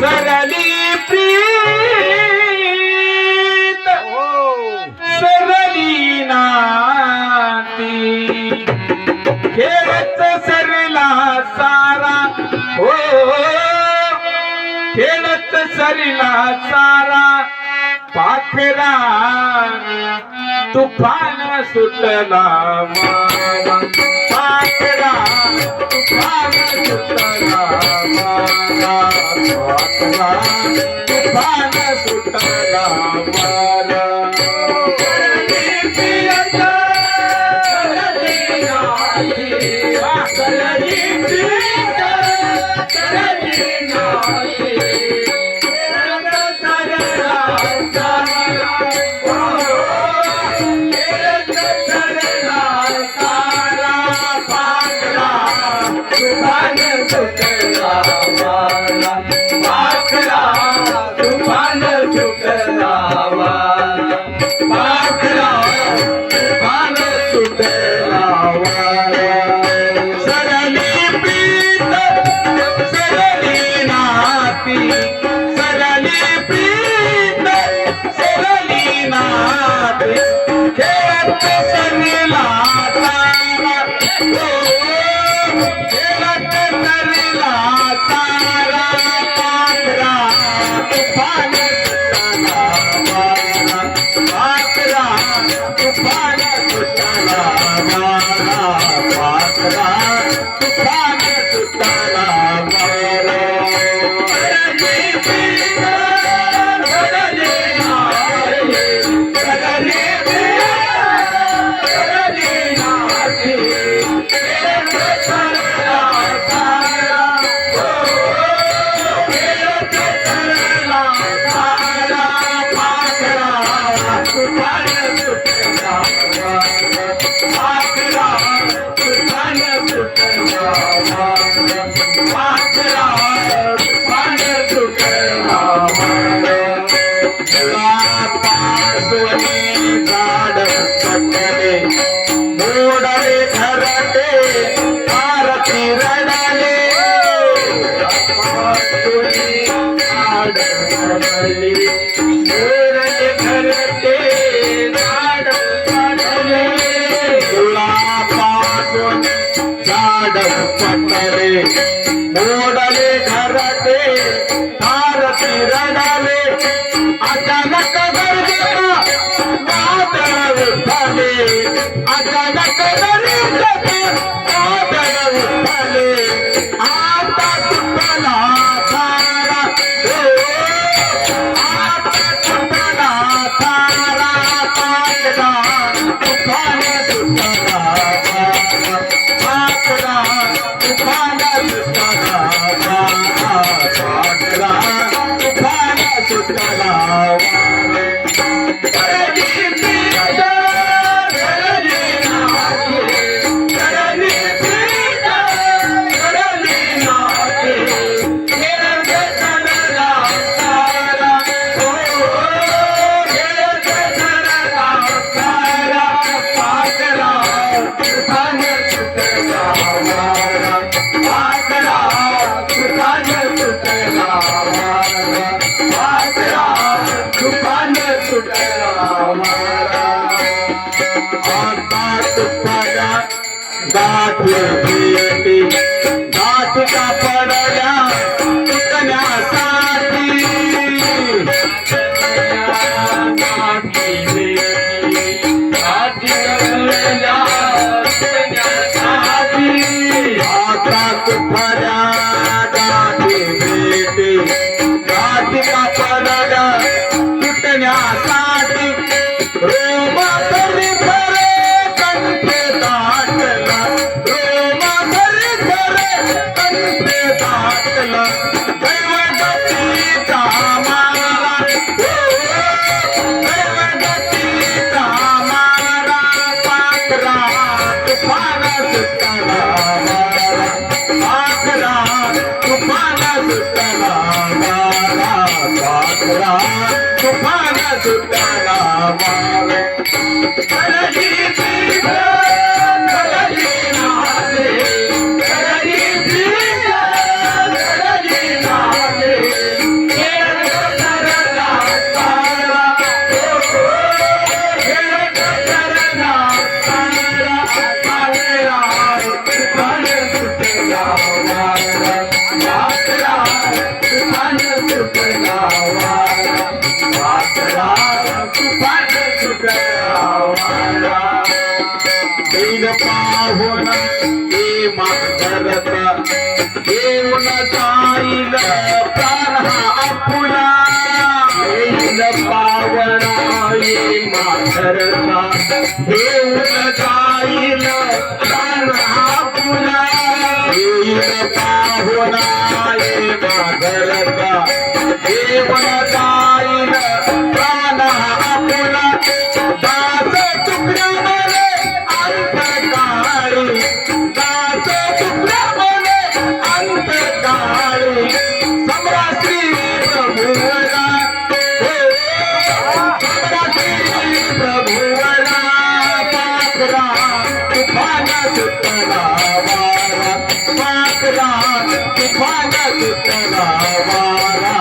सरली प्रीत। हो सरली नाती। खेळच सरला सारा। हो. खेळच सरला सारा। पाखरा तुफान सुटला मारा सुटला मारा खेळत ते आरती रडले अचानक गरजेला वादळ उठले. अचानक गरजेला वादळ उठले. आता तुटला तारा हो, आता तुटला तारा तुफान तारा तुफान तारा that will be तुफान पाहून ते मास्तरत देऊन जाईल प्राण हा ये मास्तरता देऊन जाईल 你快乐的在了